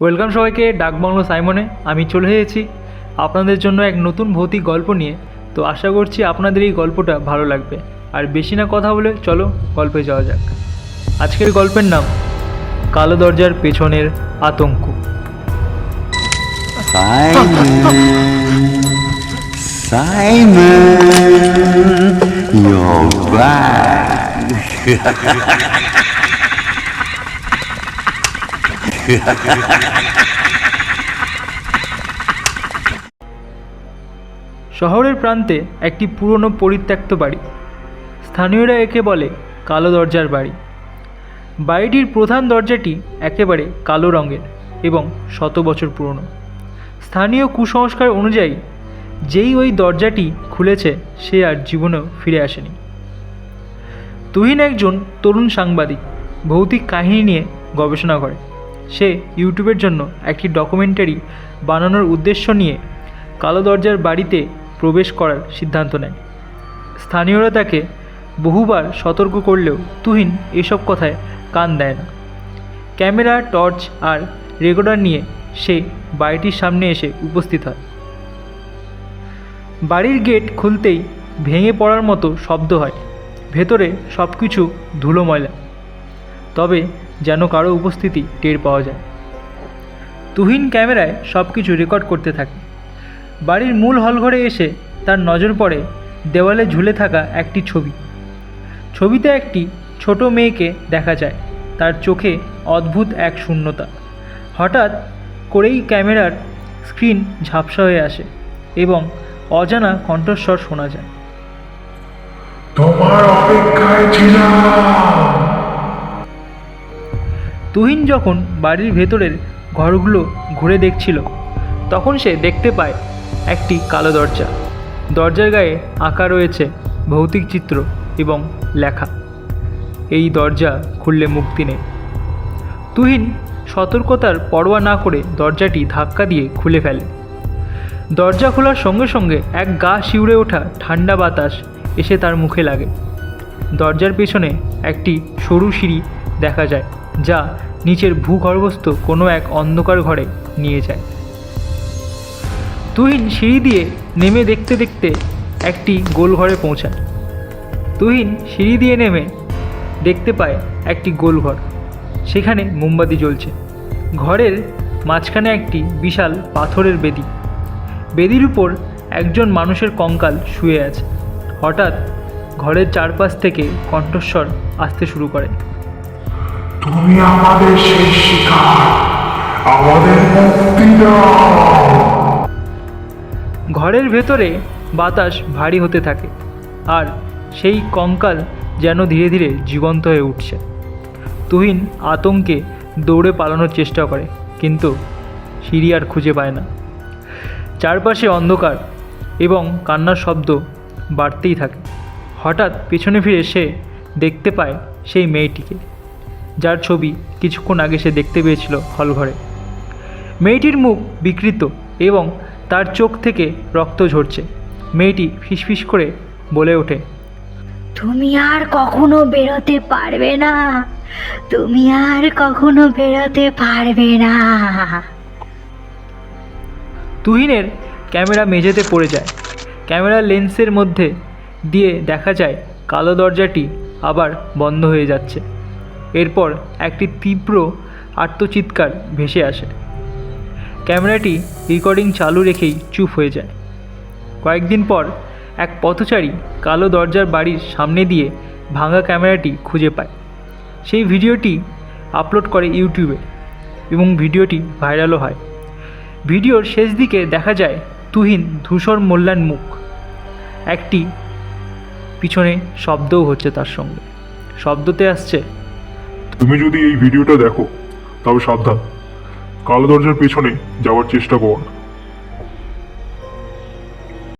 Welcome সবাইকে ডাকবাংলো সাইমনে। আমি চলে এসেছি আপনাদের জন্য এক নতুন ভৌতিক গল্প নিয়ে। তো আশা করছি আপনাদের এই গল্পটা ভালো লাগবে। আর বেশি না কথা বলে চলো গল্পে যাওয়া যাক। আজকের গল্পের নাম কালো দরজার পেছনের আতঙ্ক। Simon, you're back. শহরের প্রান্তে একটি পুরনো পরিত্যক্ত বাড়ি। স্থানীয়রা একে বলে কালো দরজার বাড়ি। বাড়িটির প্রধান দরজাটি একেবারে কালো রঙের এবং শত বছর পুরনো। স্থানীয় কুসংস্কার অনুযায়ী, যেই ওই দরজাটি খুলেছে, সে আর জীবনেও ফিরে আসেনি। তুহিন একজন তরুণ সাংবাদিক, ভৌতিক কাহিনী নিয়ে গবেষণা করে। সে ইউটিউবের জন্য একটি ডকুমেন্টারি বানানোর উদ্দেশ্য নিয়ে কালো দরজার বাড়িতে প্রবেশ করার সিদ্ধান্ত নেয়। স্থানীয়রা তাকে বহুবার সতর্ক করলেও তুহিন এসব কথায় কান দেয় না। ক্যামেরা, টর্চ আর রেকর্ডার নিয়ে সে বাড়িটির সামনে এসে উপস্থিত হয়। বাড়ির গেট খুলতেই ভেঙে পড়ার মতো শব্দ হয়। ভেতরে সব কিছু ধুলো ময়লা তবে যেন কারও উপস্থিতি টের পাওয়া যায়। তুহিন ক্যামেরায় সব কিছু রেকর্ড করতে থাকে। বাড়ির মূল হলঘরে এসে তার নজর পড়ে দেওয়ালে ঝুলে থাকা একটি ছবি। ছবিতে একটি ছোট মেয়েকে দেখা যায়। তার চোখে অদ্ভুত এক শূন্যতা। হঠাৎ করেই ক্যামেরার স্ক্রিন ঝাপসা হয়ে আসে এবং অজানা কণ্ঠস্বর শোনা যায়। তোমার অপেক্ষায় ছিলাম। তুহিন যখন বাড়ির ভেতরের ঘরগুলো ঘুরে দেখছিল, তখন সে দেখতে পায় একটি কালো দরজা। দরজার গায়ে আঁকা রয়েছে ভৌতিক চিত্র এবং লেখা। এই দরজা খুললে মুক্তি নেই। তুহিন সতর্কতার পরোয়া না করে দরজাটি ধাক্কা দিয়ে খুলে ফেলে। দরজা খোলার সঙ্গে সঙ্গে এক গা শিউরে ওঠা ঠান্ডা বাতাস এসে তার মুখে লাগে। দরজার পেছনে একটি সরু সিঁড়ি দেখা যায়। যা নিচের ভূগর্ভস্থ কোনো এক অন্ধকার ঘরে নিয়ে যায়। তুহিন সিঁড়ি দিয়ে নেমে দেখতে দেখতে একটি গোল ঘরে পৌঁছায়। তুহিন সিঁড়ি দিয়ে নেমে দেখতে পায় একটি গোল ঘর সেখানে মোমবাতি জ্বলছে। ঘরের মাঝখানে একটি বিশাল পাথরের বেদি। বেদির উপর একজন মানুষের কঙ্কাল শুয়ে আছে। হঠাৎ ঘরের চারপাশ থেকে কণ্ঠস্বর আসতে শুরু করে। তুমি আমাদের শেষ শিকার। আমাদের মুক্তি ঘরের ভেতরে বাতাস ভারী হতে থাকে, আর সেই কঙ্কাল যেন ধীরে ধীরে জীবন্ত হয়ে উঠছে। তুহিন আতঙ্কে দৌড়ে পালানোর চেষ্টা করে, কিন্তু সিঁড়ি আর খুঁজে পায় না। চারপাশে অন্ধকার এবং কান্নার শব্দ বাড়তেই থাকে। হঠাৎ পেছনে ফিরে সে দেখতে পায় সেই মেয়েটিকে। যার ছবি কিছুক্ষণ আগে সে দেখতে পেয়েছিল হলঘরে মেয়েটির মুখ বিকৃত এবং তার চোখ থেকে রক্ত ঝরছে। মেয়েটি ফিসফিস করে বলে ওঠে তুমি আর কখনো বেরোতে পারবে না। তুমি আর কখনো বেরোতে পারবে না। তুহিনের ক্যামেরা মেঝেতে পড়ে যায়। ক্যামেরা লেন্সের মধ্যে দিয়ে দেখা যায় কালো দরজাটি আবার বন্ধ হয়ে যাচ্ছে। এরপর একটি তীব্র আত্মচিৎকার ভেসে আসে। ক্যামেরাটি রেকর্ডিং চালু রেখেই চুপ হয়ে যায়। কয়েকদিন পর এক পথচারী কালো দরজার বাড়ির সামনে দিয়ে ভাঙা ক্যামেরাটি খুঁজে পায়। সেই ভিডিওটি আপলোড করে ইউটিউবে এবং ভিডিওটি ভাইরালও হয়। ভিডিওর শেষ দিকে দেখা যায় তুহিন ধূসর মোল্লার মুখ। একটি পিছনে শব্দও হচ্ছে তার সঙ্গে। শব্দতে আসছে তুমি যদি এই ভিডিওটা দেখো তবে সাবধান কালো দরজার পেছনে যাওয়ার চেষ্টা করো না।